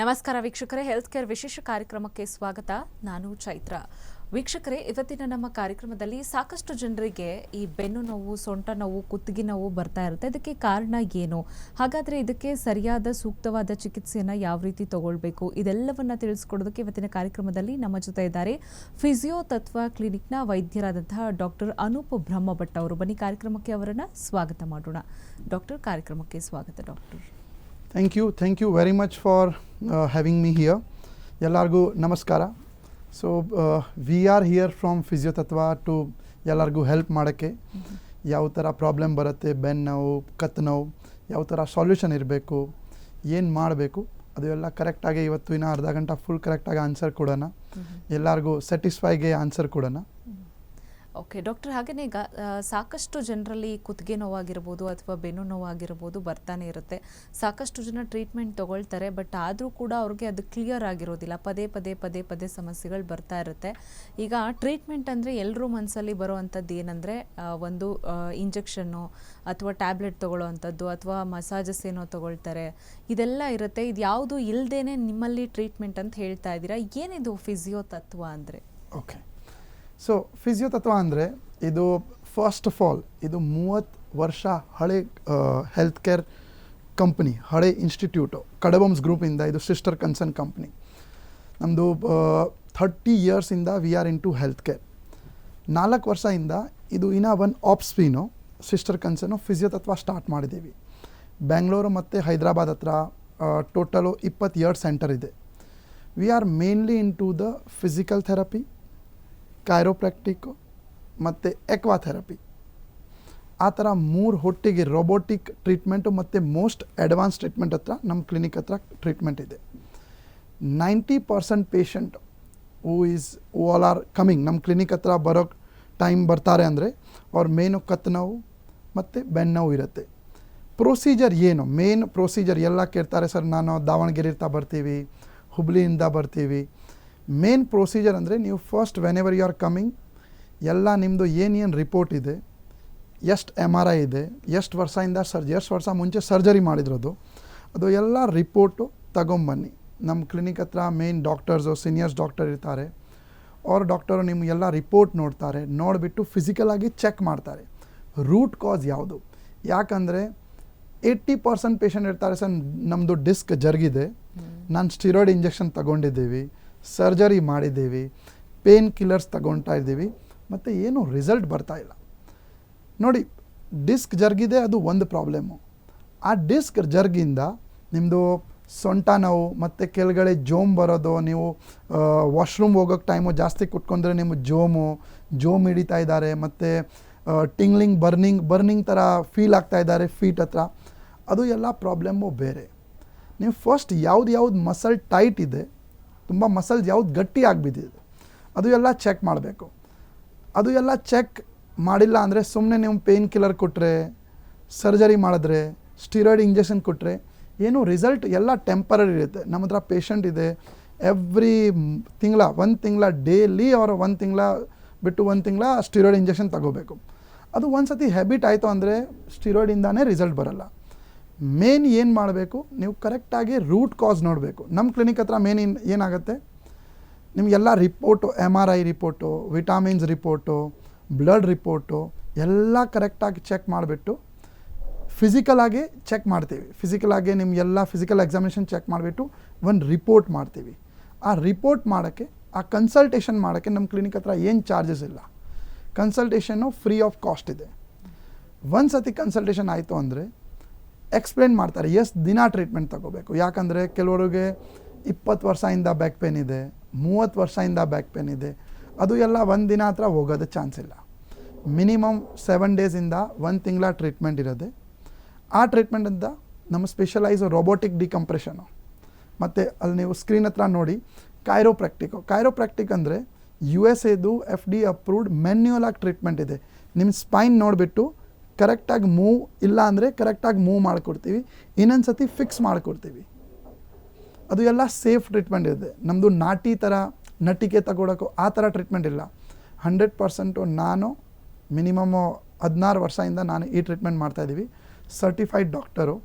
ನಮಸ್ಕಾರ ವೀಕ್ಷಕರೇ health care ವಿಶೇಷ ಕಾರ್ಯಕ್ರಮಕ್ಕೆ ಸ್ವಾಗತ. ನಾನು ಚೈತ್ರ. ವೀಕ್ಷಕರೇ, ಇವತ್ತಿನ ನಮ್ಮ ಕಾರ್ಯಕ್ರಮದಲ್ಲಿ ಸಾಕಷ್ಟು ಜನರಿಗೆ ಈ ಬೆನ್ನು ನೋವು, ಸೊಂಟ ನೋವು, ಕುತ್ತಿಗೆ ನೋವು ಬರ್ತಾ ಇರುತ್ತೆ. ಇದಕ್ಕೆ ಕಾರಣ ಏನು? ಹಾಗಾದರೆ ಇದಕ್ಕೆ ಸರಿಯಾದ, ಸೂಕ್ತವಾದ ಚಿಕಿತ್ಸೆಯನ್ನು ಯಾವ ರೀತಿ ತಗೊಳ್ಬೇಕು? ಇದೆಲ್ಲವನ್ನು ತಿಳಿಸ್ಕೊಡೋದಕ್ಕೆ ಇವತ್ತಿನ ಕಾರ್ಯಕ್ರಮದಲ್ಲಿ ನಮ್ಮ ಜೊತೆ ಇದ್ದಾರೆ ಫಿಸಿಯೋ ತತ್ವ ಕ್ಲಿನಿಕ್ನ ವೈದ್ಯರಾದಂತಹ ಡಾಕ್ಟರ್ ಅನೂಪ್ ಬ್ರಹ್ಮಭಟ್ ಅವರು. ಬನ್ನಿ ಕಾರ್ಯಕ್ರಮಕ್ಕೆ ಅವರನ್ನು ಸ್ವಾಗತ ಮಾಡೋಣ. ಡಾಕ್ಟರ್, ಕಾರ್ಯಕ್ರಮಕ್ಕೆ ಸ್ವಾಗತ doctor. Thank you thank you very much for having me here ಎಲ್ಲರಿಗೂ ನಮಸ್ಕಾರ. So we are here from Physiotattva to ಎಲ್ಲರಿಗೂ ಹೆಲ್ಪ್ ಮಾಡೋಕ್ಕೆ. ಯಾವ ಥರ ಪ್ರಾಬ್ಲಮ್ ಬರುತ್ತೆ ಬೆನ್ನು ನೋವು ಕತ್ತು ನೋವು, ಯಾವ ಥರ ಸಾಲ್ಯೂಷನ್ ಇರಬೇಕು, ಏನು ಮಾಡಬೇಕು ಅದು ಎಲ್ಲ ಕರೆಕ್ಟಾಗಿ ಇವತ್ತು ಇನ್ನೂ ಅರ್ಧ ಗಂಟೆ ಫುಲ್ ಕರೆಕ್ಟಾಗಿ ಆನ್ಸರ್ ಕೊಡೋಣ. ಎಲ್ಲರಿಗೂ ಸ್ಯಾಟಿಸ್ಫೈಗೆ ಆನ್ಸರ್ ಕೊಡೋಣ. ಓಕೆ, ಡಾಕ್ಟರ್ ಹಾಗೆಯೇ ಈಗ ಸಾಕಷ್ಟು ಜನರಲ್ಲಿ ಕುತ್ತಿಗೆ ನೋವಾಗಿರ್ಬೋದು ಅಥವಾ ಬೆನ್ನು ನೋವಾಗಿರ್ಬೋದು ಬರ್ತಾನೆ ಇರುತ್ತೆ. ಸಾಕಷ್ಟು ಜನ ಟ್ರೀಟ್ಮೆಂಟ್ ತಗೊಳ್ತಾರೆ, ಬಟ್ ಆದರೂ ಕೂಡ ಅವ್ರಿಗೆ ಅದು ಕ್ಲಿಯರ್ ಆಗಿರೋದಿಲ್ಲ. ಪದೇ ಪದೇ ಪದೇ ಪದೇ ಸಮಸ್ಯೆಗಳು ಬರ್ತಾ ಇರುತ್ತೆ. ಈಗ ಟ್ರೀಟ್ಮೆಂಟ್ ಅಂದರೆ ಎಲ್ಲರೂ ಮನಸ್ಸಲ್ಲಿ ಬರೋವಂಥದ್ದು ಏನಂದರೆ ಒಂದು ಇಂಜೆಕ್ಷನ್ನು ಅಥವಾ ಟ್ಯಾಬ್ಲೆಟ್ ತಗೊಳ್ಳೋವಂಥದ್ದು ಅಥವಾ ಮಸಾಜಸ್ ಏನೋ ತೊಗೊಳ್ತಾರೆ. ಇದೆಲ್ಲ ಇರುತ್ತೆ. ಇದು ಯಾವುದು ಇಲ್ಲದೇನೆ ನಿಮ್ಮಲ್ಲಿ ಟ್ರೀಟ್ಮೆಂಟ್ ಅಂತ ಹೇಳ್ತಾ ಇದ್ದೀರಾ? ಏನಿದು ಫಿಸಿಯೋ ತತ್ವ ಅಂದರೆ? ಓಕೆ. ಸೊ ಫಿಸಿಯೋತತ್ವ ಅಂದರೆ ಇದು ಫಸ್ಟ್ ಆಫ್ ಆಲ್ ಇದು ಮೂವತ್ತು ವರ್ಷ ಹಳೆ ಹೆಲ್ತ್ ಕೇರ್ ಕಂಪ್ನಿ ಹಳೆ ಇನ್ಸ್ಟಿಟ್ಯೂಟು ಕಡಬಮ್ಸ್ ಗ್ರೂಪಿಂದ ಇದು ಸಿಸ್ಟರ್ ಕನ್ಸರ್ನ್ ಕಂಪ್ನಿ ನಮ್ಮದು thirty ಇಯರ್ಸಿಂದ we are into health care ನಾಲ್ಕು ವರ್ಷದಿಂದ ಇದು ಇನ್ನ ಒನ್ ಆಪ್ಸ್ಪೀನು ಸಿಸ್ಟರ್ ಕನ್ಸರ್ನು ಫಿಸಿಯೋತತ್ವ ಸ್ಟಾರ್ಟ್ ಮಾಡಿದ್ದೀವಿ ಬೆಂಗಳೂರು ಮತ್ತು ಹೈದರಾಬಾದ್ ಹತ್ರ ಟೋಟಲು ಇಪ್ಪತ್ತೆರಡು ಸೆಂಟರ್ ಇದೆ. We are mainly into the physical therapy chiropractic ಮತ್ತು ಎಕ್ವಾಥೆರಪಿ ಆ ಥರ ಮೂರು ಹೊಟ್ಟಿಗೆ ರೊಬೋಟಿಕ್ ಟ್ರೀಟ್ಮೆಂಟು ಮತ್ತು ಮೋಸ್ಟ್ ಅಡ್ವಾನ್ಸ್ ಟ್ರೀಟ್ಮೆಂಟ್ ಹತ್ರ ನಮ್ಮ ಕ್ಲಿನಿಕ್ ಹತ್ರ ಟ್ರೀಟ್ಮೆಂಟ್ ಇದೆ. Ninety percent patient who is all are coming ನಮ್ಮ ಕ್ಲಿನಿಕ್ ಹತ್ರ ಬರೋ ಟೈಮ್ ಬರ್ತಾರೆ ಅಂದರೆ ಅವ್ರ ಮೇನು ಕತ್ತು ನೋವು ಮತ್ತು ಬೆನ್ನು ನೋವು ಇರುತ್ತೆ. ಪ್ರೊಸೀಜರ್ ಏನು? ಮೇನ್ ಪ್ರೊಸೀಜರ್ ಎಲ್ಲ ಕೇಳ್ತಾರೆ, ಸರ್, ನಾನು ದಾವಣಗೆರೆ ಇರ್ತಾ ಬರ್ತೀವಿ, ಹುಬ್ಳಿಯಿಂದ ಬರ್ತೀವಿ ಮೇನ್ ಪ್ರೊಸೀಜರ್ ಅಂದರೆ ನೀವು first whenever you are coming ಎಲ್ಲ ನಿಮ್ಮದು ಏನೇನು ರಿಪೋರ್ಟ್ ಇದೆ ಎಷ್ಟು ಎಂ ಆರ್ ಐ ಇದೆ ಎಷ್ಟು ವರ್ಷದಿಂದ ಸರ್ಜ್ ಎಷ್ಟು ವರ್ಷ ಮುಂಚೆ ಸರ್ಜರಿ ಮಾಡಿದ್ರದು ಅದು ಎಲ್ಲ ರಿಪೋರ್ಟು ತಗೊಂಬನ್ನಿ. ನಮ್ಮ ಕ್ಲಿನಿಕ್ ಹತ್ರ ಮೇನ್ ಡಾಕ್ಟರ್ಸು ಸೀನಿಯರ್ಸ್ ಡಾಕ್ಟರ್ ಇರ್ತಾರೆ. ಅವ್ರ ಡಾಕ್ಟರು ನಿಮ್ಮ ಎಲ್ಲ ರಿಪೋರ್ಟ್ ನೋಡ್ತಾರೆ ನೋಡಿಬಿಟ್ಟು ಫಿಸಿಕಲಾಗಿ ಚೆಕ್ ಮಾಡ್ತಾರೆ. ರೂಟ್ ಕಾಸ್ ಯಾವುದು? ಯಾಕಂದರೆ ಏಯ್ಟಿ ಪರ್ಸೆಂಟ್ ಪೇಷಂಟ್ ಇರ್ತಾರೆ ಸರ್ ನಮ್ಮದು ಡಿಸ್ಕ್ ಜರುಗಿದೆ. ನಾನು ಸ್ಟಿರಾಯ್ಡ್ ಇಂಜೆಕ್ಷನ್ ತಗೊಂಡಿದ್ದೀವಿ. ಸರ್ಜರಿ ಮಾಡಿದ್ದೀವಿ, ಪೇನ್ ಕಿಲ್ಲರ್ಸ್ ತಗೊಳ್ತಾ ಇದ್ದೀವಿ, ಮತ್ತು ಏನು ರಿಸಲ್ಟ್ ಬರ್ತಾ ಇಲ್ಲ. ನೋಡಿ, ಡಿಸ್ಕ್ ಜರ್ಗಿದೆ, ಅದು ಒಂದು ಪ್ರಾಬ್ಲಮ್ಮು. ಆ ಡಿಸ್ಕ್ ಜರ್ಗಿಂದ ನಿಮ್ಮದು ಸೊಂಟ ನೋವು, ಮತ್ತು ಕೆಳಗಡೆ ಜೋಮ್ ಬರೋದು, ನೀವು ವಾಶ್ರೂಮ್ ಹೋಗೋಕ್ಕೆ ಟೈಮು ಜಾಸ್ತಿ ಕುಟ್ಕೊಂಡ್ರೆ ನಿಮ್ಮ ಜೋಮು, ಜೋಮ್ ಹಿಡಿತಾ ಇದ್ದಾರೆ, ಮತ್ತು ಟಿಂಗ್ಲಿಂಗ್, ಬರ್ನಿಂಗ್ ಬರ್ನಿಂಗ್ ಥರ ಫೀಲ್ ಆಗ್ತಾ ಇದ್ದಾರೆ ಫೀಟ್ ಹತ್ರ. ಅದು ಎಲ್ಲ ಪ್ರಾಬ್ಲಮ್ಮು ಬೇರೆ. ನೀವು ಫಸ್ಟ್ ಯಾವ್ದು ಯಾವ್ದು ಮಸಲ್ ಟೈಟ್ ಇದೆ ತುಂಬ ಮಸಲ್ಸ್ ಯಾವ್ದು ಗಟ್ಟಿ ಆಗಿಬಿದ್ದಿದೆ ಅದು ಎಲ್ಲ ಚೆಕ್ ಮಾಡಬೇಕು. ಅದು ಎಲ್ಲ ಚೆಕ್ ಮಾಡಿಲ್ಲ ಅಂದರೆ ಸುಮ್ಮನೆ ನೀವು ಪೇನ್ ಕಿಲ್ಲರ್ ಕೊಟ್ಟರೆ ಸರ್ಜರಿ ಮಾಡಿದ್ರೆ ಸ್ಟಿರಾಯ್ಡ್ ಇಂಜೆಕ್ಷನ್ ಕೊಟ್ಟರೆ ಏನು ರಿಸಲ್ಟ್ ಎಲ್ಲ ಟೆಂಪರರಿ ಇರುತ್ತೆ. ನಮ್ಮ ಹತ್ರ ಪೇಷಂಟ್ ಇದೆ. ಎವ್ರಿ ತಿಂಗಳ, ಒಂದು ತಿಂಗಳ ಡೇಲಿ ಅವರು ಒಂದು ತಿಂಗಳ ಬಿಟ್ಟು ಒಂದು ತಿಂಗಳ ಸ್ಟಿರಾಯ್ಡ್ ಇಂಜೆಕ್ಷನ್ ತಗೋಬೇಕು. ಅದು ಒಂದು ಸತಿ ಹ್ಯಾಬಿಟ್ ಆಯಿತು ಅಂದರೆ ಸ್ಟಿರಾಯ್ಡಿಂದಾನೇ ರಿಸಲ್ಟ್ ಬರಲ್ಲ. ಮೇನ್ ಏನು ಮಾಡಬೇಕು? ನೀವು ಕರೆಕ್ಟಾಗಿ ರೂಟ್ ಕಾಸ್ ನೋಡಬೇಕು. ನಮ್ಮ ಕ್ಲಿನಿಕ್ ಹತ್ರ ಮೇನ್ ಏನು, ಏನಾಗುತ್ತೆ? ನಿಮಗೆಲ್ಲ report M R I report vitamins report blood report ಎಲ್ಲ ಕರೆಕ್ಟಾಗಿ ಚೆಕ್ ಮಾಡಿಬಿಟ್ಟು ಫಿಸಿಕಲಾಗಿ ಚೆಕ್ ಮಾಡ್ತೀವಿ. ಫಿಸಿಕಲಾಗಿ ನಿಮಗೆಲ್ಲ ಫಿಸಿಕಲ್ ಎಕ್ಸಾಮಿನೇಷನ್ ಚೆಕ್ ಮಾಡಿಬಿಟ್ಟು ಒಂದು ರಿಪೋರ್ಟ್ ಮಾಡ್ತೀವಿ. ಆ ರಿಪೋರ್ಟ್ ಮಾಡೋಕ್ಕೆ, ಆ ಕನ್ಸಲ್ಟೇಷನ್ ಮಾಡೋಕ್ಕೆ ನಮ್ಮ ಕ್ಲಿನಿಕ್ ಹತ್ರ ಏನು ಚಾರ್ಜಸ್ ಇಲ್ಲ. ಕನ್ಸಲ್ಟೇಷನ್ನು ಫ್ರೀ ಆಫ್ ಕಾಸ್ಟ್ ಇದೆ. ಒಂದು ಸತಿ ಕನ್ಸಲ್ಟೇಷನ್ ಆಯಿತು ಅಂದರೆ ಎಕ್ಸ್ಪ್ಲೇನ್ ಮಾಡ್ತಾರೆ. ಎಷ್ಟು ದಿನ ಟ್ರೀಟ್ಮೆಂಟ್ ತಗೋಬೇಕು. ಯಾಕಂದರೆ ಕೆಲವರಿಗೆ ಇಪ್ಪತ್ತು ವರ್ಷದಿಂದ ಬ್ಯಾಕ್ ಪೇನ್ ಇದೆ, ಮೂವತ್ತು ವರ್ಷದಿಂದ ಬ್ಯಾಕ್ ಪೇನ್ ಇದೆ. ಅದು ಎಲ್ಲ ಒಂದು ದಿನ ಹತ್ರ ಹೋಗೋದು ಚಾನ್ಸ್ ಇಲ್ಲ. ಮಿನಿಮಮ್ ಸೆವೆನ್ ಡೇಸಿಂದ ಒಂದು ತಿಂಗಳ ಟ್ರೀಟ್ಮೆಂಟ್ ಇರೋದೆ. ಆ ಟ್ರೀಟ್ಮೆಂಟಿಂದ ನಮ್ಮ ಸ್ಪೆಷಲೈಸ್ ರೋಬೋಟಿಕ್ ಡಿಕಂಪ್ರೆಷನು ಮತ್ತು ಅಲ್ಲಿ ನೀವು ಸ್ಕ್ರೀನ್ ಹತ್ರ ನೋಡಿ ಕೈರೋಪ್ರಾಕ್ಟಿಕ್ ಕೈರೋಪ್ರಾಕ್ಟಿಕ್ ಅಂದರೆ ಯು ಎಸ್ ಎದು ಎಫ್ ಡಿ ಅಪ್ರೂವ್ಡ್ ಮೆನ್ಯುಯಲ್ ಆಗಿ ಟ್ರೀಟ್ಮೆಂಟ್ ಇದೆ. ನಿಮ್ಮ ಸ್ಪೈನ್ ನೋಡಿಬಿಟ್ಟು ಕರೆಕ್ಟಾಗಿ ಮೂವ್ ಇಲ್ಲ ಅಂದರೆ ಕರೆಕ್ಟಾಗಿ ಮೂವ್ ಮಾಡಿಕೊಡ್ತೀವಿ. ಇನ್ನೊಂದು ಸತಿ ಫಿಕ್ಸ್ ಮಾಡಿಕೊಡ್ತೀವಿ. ಅದು ಎಲ್ಲ ಸೇಫ್ ಟ್ರೀಟ್ಮೆಂಟ್ ಇದೆ ನಮ್ಮದು ನಾಟಿ ಥರ ನಟಿಕೆ ತಗೊಳಕ್ಕೂ ಆ ಥರ ಟ್ರೀಟ್ಮೆಂಟ್ ಇಲ್ಲ. ಹಂಡ್ರೆಡ್ ಪರ್ಸೆಂಟು ನಾನು ಮಿನಿಮಮ್ಮು ಹದಿನಾರು ವರ್ಷದಿಂದ ನಾನು ಈ ಟ್ರೀಟ್ಮೆಂಟ್ ಮಾಡ್ತಾಯಿದ್ದೀವಿ ಸರ್ಟಿಫೈಡ್ ಡಾಕ್ಟರು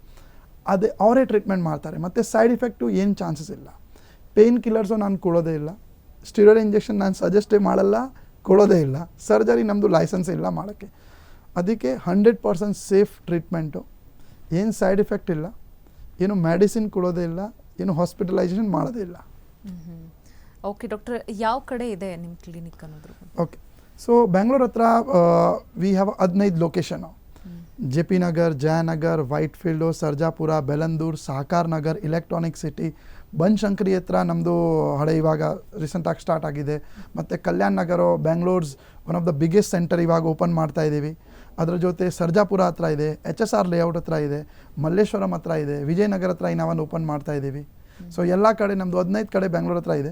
ಅದೇ ಅವರೇ ಟ್ರೀಟ್ಮೆಂಟ್ ಮಾಡ್ತಾರೆ. ಮತ್ತು ಸೈಡ್ ಇಫೆಕ್ಟು ಏನು ಚಾನ್ಸಸ್ ಇಲ್ಲ. ಪೇಯ್ನ್ ಕಿಲ್ಲರ್ಸು ನಾನು ಕೊಡೋದೇ ಇಲ್ಲ. ಸ್ಟಿರಾಯ್ಡ್ ಇಂಜೆಕ್ಷನ್ ನಾನು ಸಜೆಸ್ಟೇ ಮಾಡಲ್ಲ, ಕೊಡೋದೇ ಇಲ್ಲ. ಸರ್ಜರಿ ನಮ್ಮದು ಲೈಸೆನ್ಸ್ ಇಲ್ಲ ಮಾಡೋಕ್ಕೆ. ಅದಕ್ಕೆ ಹಂಡ್ರೆಡ್ ಪರ್ಸೆಂಟ್ ಸೇಫ್ ಟ್ರೀಟ್ಮೆಂಟು ಏನು ಸೈಡ್ ಎಫೆಕ್ಟ್ ಇಲ್ಲ ಏನು ಮೆಡಿಸಿನ್ ಕೊಡೋದೇ ಇಲ್ಲ ಏನು ಹಾಸ್ಪಿಟಲೈಸೇಷನ್ ಮಾಡೋದೇ ಇಲ್ಲ. ಓಕೆ ಡಾಕ್ಟರ್ ಯಾವ ಕಡೆ ಇದೆ ನಿಮ್ಮ ಕ್ಲಿನಿಕ್ ಅನ್ನೋದ್ರ ಓಕೆ ಸೊ ಬೆಂಗಳೂರು ಹತ್ರ ವಿ ಹ್ಯಾವ್ ಹದಿನೈದು location J P Nagar Jayanagar Whitefield Sarjapura Bellandur Sahakar Nagar Electronic City Banashankari ಹತ್ರ ನಮ್ಮದು ಹಳೆ ಇವಾಗ ರೀಸೆಂಟಾಗಿ ಸ್ಟಾರ್ಟ್ ಆಗಿದೆ. ಮತ್ತು Kalyan Nagar Bengaluru's one of the biggest centre ಇವಾಗ ಓಪನ್ ಮಾಡ್ತಾ ಇದ್ದೀವಿ ಅದರ ಜೊತೆ ಸರ್ಜಾಪುರ ಹತ್ರ ಇದೆ, ಎಚ್ ಎಸ್ ಆರ್ ಲೇಔಟ್ ಹತ್ರ ಇದೆ, ಮಲ್ಲೇಶ್ವರಂ ಹತ್ರ ಇದೆ, ವಿಜಯನಗರ ಹತ್ರ ನಾವೊಂದು ಓಪನ್ ಮಾಡ್ತಾ ಇದ್ದೀವಿ. ಸೊ ಎಲ್ಲ ಕಡೆ ನಮ್ಮದು ಹದಿನೈದು ಕಡೆ ಬೆಂಗಳೂರು ಹತ್ರ ಇದೆ.